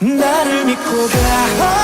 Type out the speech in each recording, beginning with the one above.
나를 믿고 가.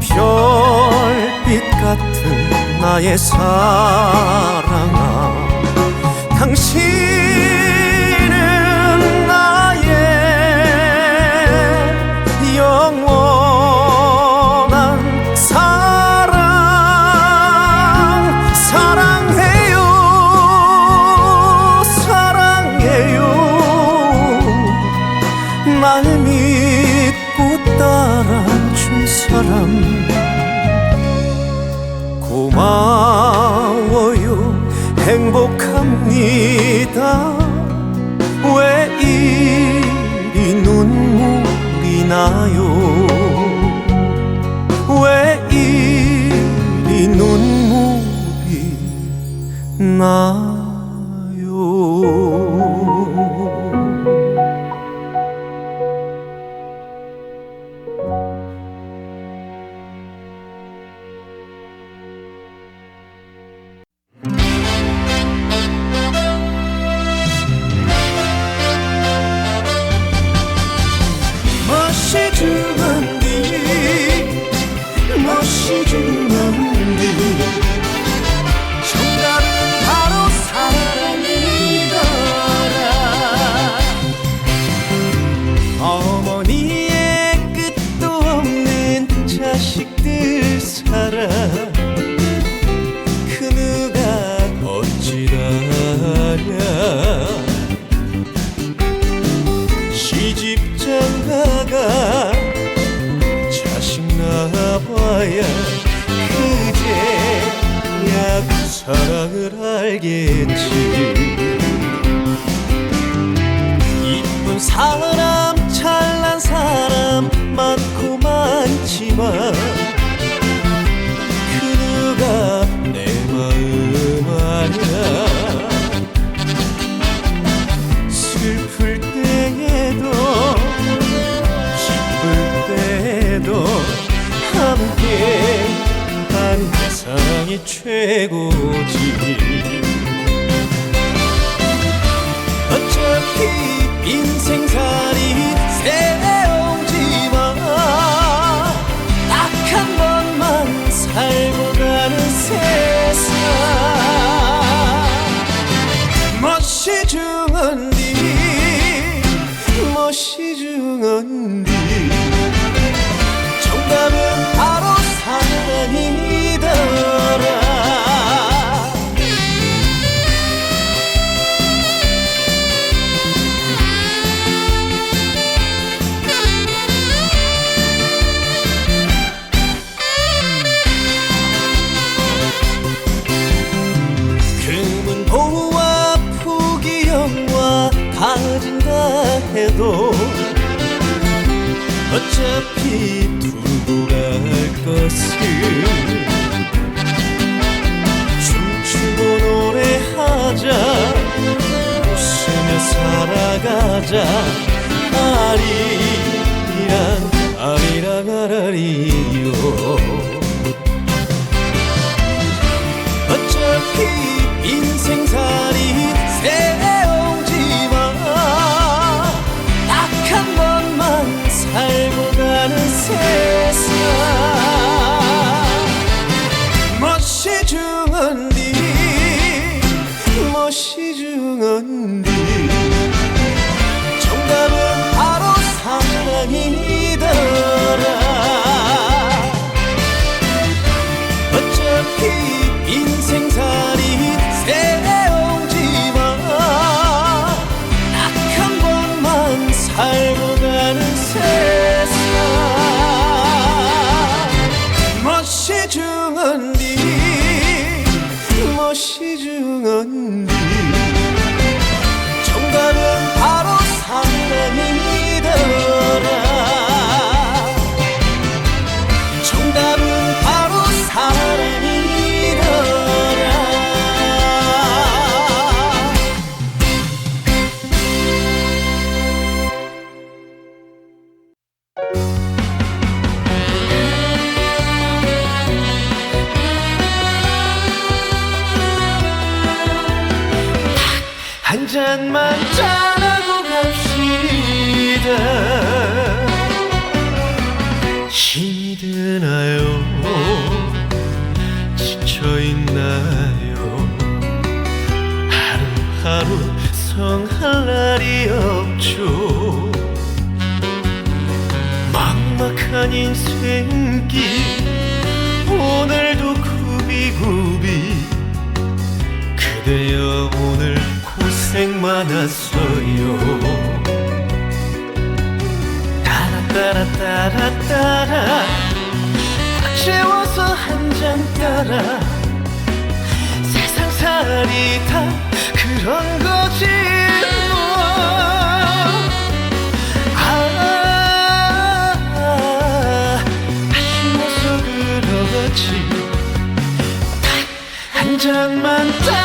별빛 같은 나의 사랑아 당신 봅니다. 왜 이리 눈물이 나요? 왜 이리 눈물이 나 사랑을 알겠지. 이쁜 사랑 최고지. 어차피 인생살이 세대오지만 딱 한 번만 살고 가는 세상. 멋이 주은 뒤 멋이 오늘 고생 많았어요. 따라 따라 따라따라 꽉 채워서 한 잔 따라. 세상 살이 다 그런 거지 뭐. 아, 한 잔만 따라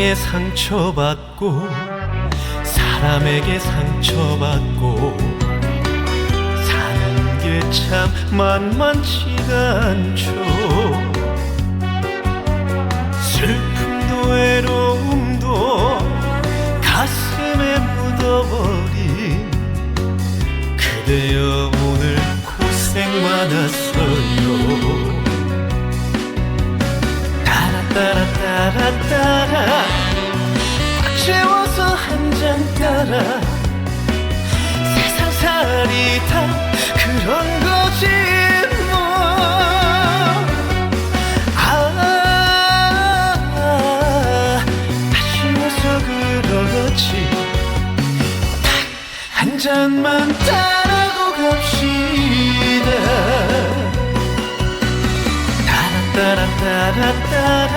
사랑에 상처받고 사람에게 상처받고 사는 게 참 만만치가 않죠. 슬픔도 외로움도 가슴에 묻어버린 그대여 오늘 고생 많았어 꽉 채워서 한 잔 따라. 세상살이 다 그런 거지 뭐. 아, 아쉬워서 그렇지. 한 잔만 따라고 갑시다. 따라 따라 따라 따라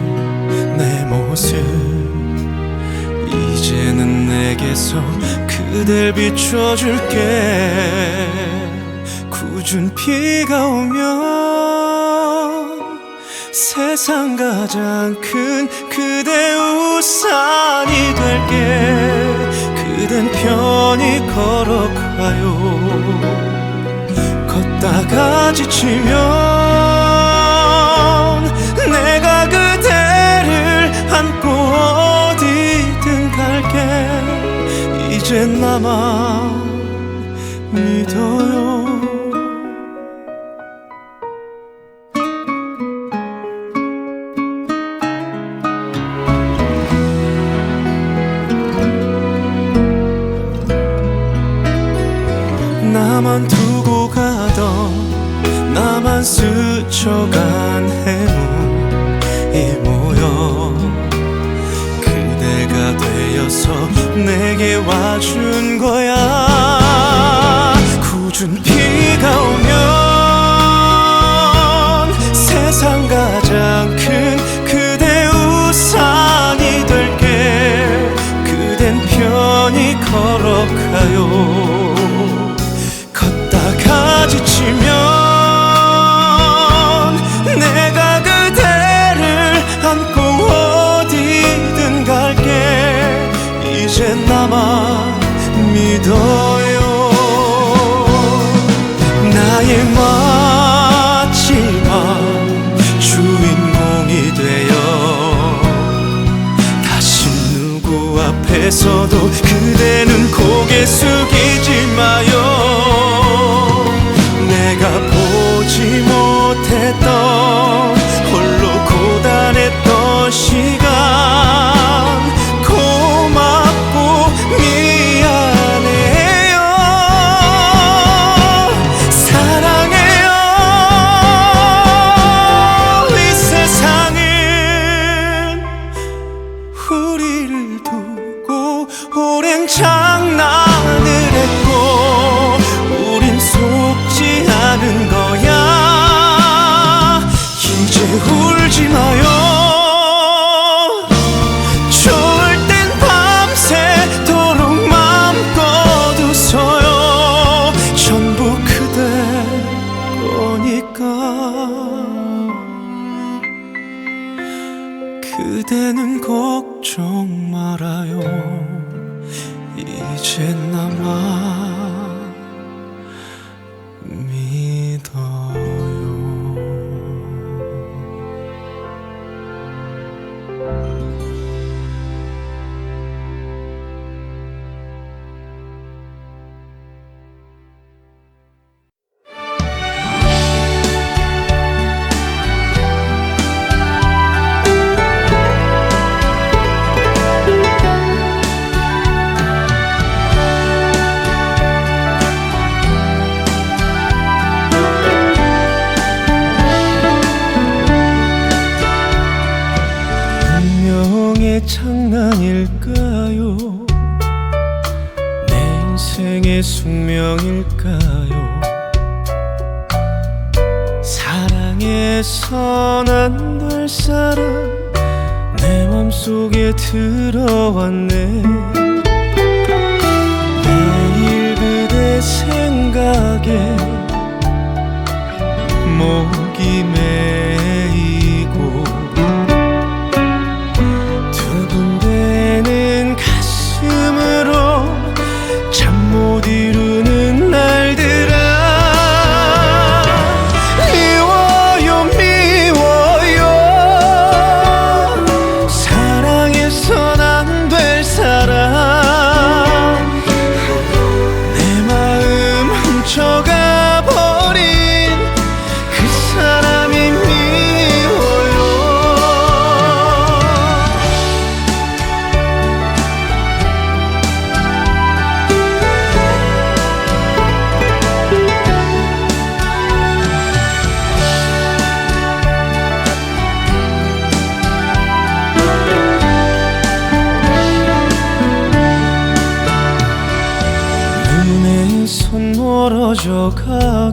모습 이제는 내게서 그댈 비춰줄게. 굳은 비가 오면 세상 가장 큰 그대 우산이 될게. 그댄 편히 걸어가요. 걷다가 지치면 이젠 나만 믿어요. 나만 두고 가던 나만 스쳐간 해묵 내게 와준 거야. 굳은 고개 숙이지 마요. 내가 보지 못했던 홀로 고단했던 시 걸어왔네. 매일 그대 생각에 목이 메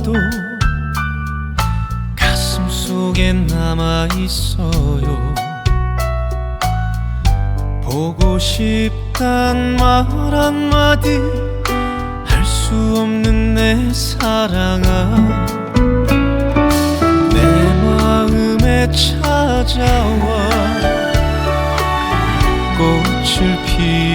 아직도 가슴 속에 남아 있어요. 보고 싶단 말 한마디 할 수 없는 내 사랑아. 내 마음에 찾아와. 꽃을 피